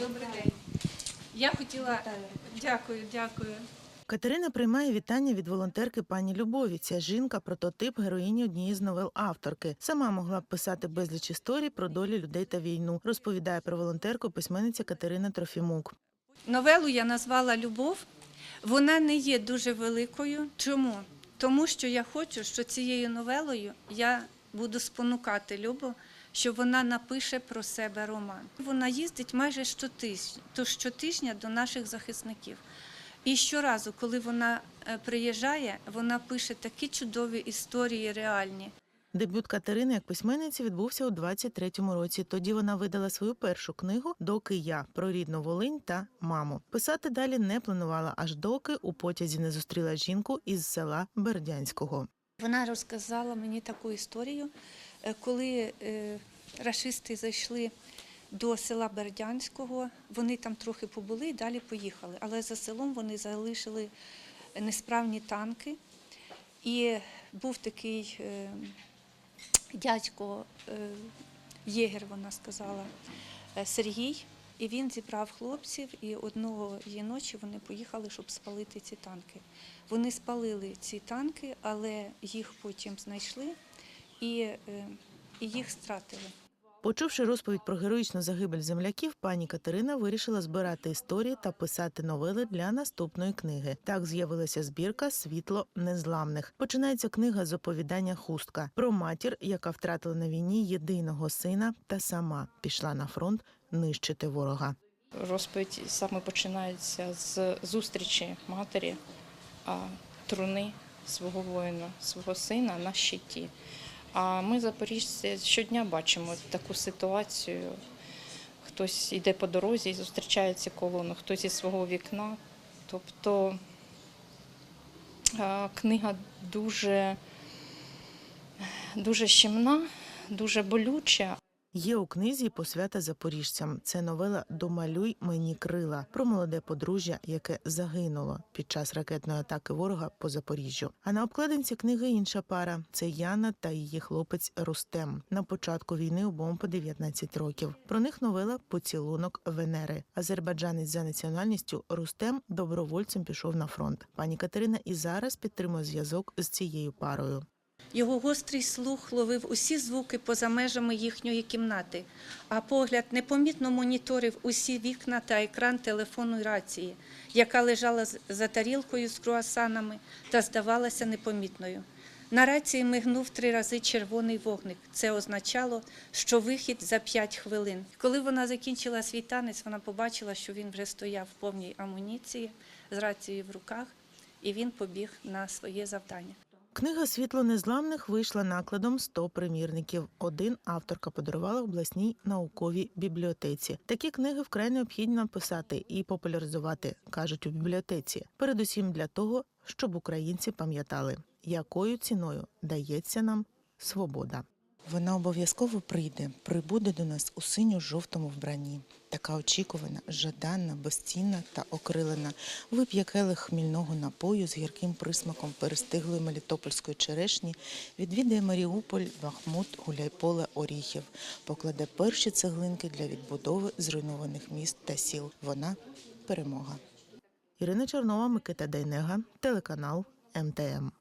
Добрий день. Я хотіла дякую, дякую. Катерина приймає вітання від волонтерки пані Любові. Ця жінка прототип героїні однієї з новел авторки. Сама могла б писати безліч історій про долі людей та війну. Розповідає про волонтерку письменниця Катерина Трофімук. Новелу я назвала Любов. Вона не є дуже великою. Чому? Тому що я хочу, що цією новелою я буду спонукати Любу, що вона напише про себе роман. Вона їздить майже щотижня, то щотижня до наших захисників. І щоразу, коли вона е, приїжджає, вона пише такі чудові історії реальні. Дебют Катерини як письменниці відбувся у 23-му році. Тоді вона видала свою першу книгу Доки я про рідну Волинь та маму. Писати далі не планувала, аж доки у потязі не зустріла жінку із села Бердянського. Вона розказала мені таку історію, коли е, рашисти зайшли до села Бердянського, вони там трохи побули і далі поїхали. Але за селом вони залишили несправні танки. І був такий е, дядько, е, єгер, вона сказала, е, Сергій. І він зібрав хлопців, і одного її ночі вони поїхали, щоб спалити ці танки. Вони спалили ці танки, але їх потім знайшли і, е, і їх стратили. Почувши розповідь про героїчну загибель земляків, пані Катерина вирішила збирати історії та писати новели для наступної книги. Так з'явилася збірка Світло незламних. Починається книга з оповідання хустка про матір, яка втратила на війні єдиного сина та сама пішла на фронт нищити ворога. Розповідь саме починається з зустрічі матері а, труни свого воїна, свого сина на щиті. А ми, запоріжці, щодня бачимо таку ситуацію. Хтось йде по дорозі і зустрічає ці колону, хтось із свого вікна. Тобто книга дуже, дуже щемна, дуже болюча, Є у книзі посвята запоріжцям. Це новела Домалюй мені крила про молоде подружжя, яке загинуло під час ракетної атаки ворога по Запоріжжю. А на обкладинці книги інша пара це Яна та її хлопець Рустем. На початку війни обом по 19 років. Про них новела Поцілунок Венери. Азербайджанець за національністю Рустем добровольцем пішов на фронт. Пані Катерина і зараз підтримує зв'язок з цією парою. Його гострий слух ловив усі звуки поза межами їхньої кімнати, а погляд непомітно моніторив усі вікна та екран телефонної рації, яка лежала за тарілкою з круасанами та здавалася непомітною. На рації мигнув три рази червоний вогник. Це означало, що вихід за п'ять хвилин. Коли вона закінчила свій танець, вона побачила, що він вже стояв в повній амуніції з рацією в руках, і він побіг на своє завдання. Книга Світло незламних вийшла накладом 100 примірників. Один авторка подарувала обласній науковій бібліотеці. Такі книги вкрай необхідно писати і популяризувати, кажуть у бібліотеці. Передусім для того, щоб українці пам'ятали, якою ціною дається нам свобода. Вона обов'язково прийде, прибуде до нас у синьо-жовтому вбранні. Така очікувана, жаданна, безцінна та окрилена. Вип'є келих хмільного напою з гірким присмаком перестиглої мелітопольської черешні, відвідає Маріуполь, Бахмут, Гуляйполе, Оріхів, покладе перші цеглинки для відбудови зруйнованих міст та сіл. Вона перемога. Ірина Чорнова, Микита Дейнега, телеканал МТМ.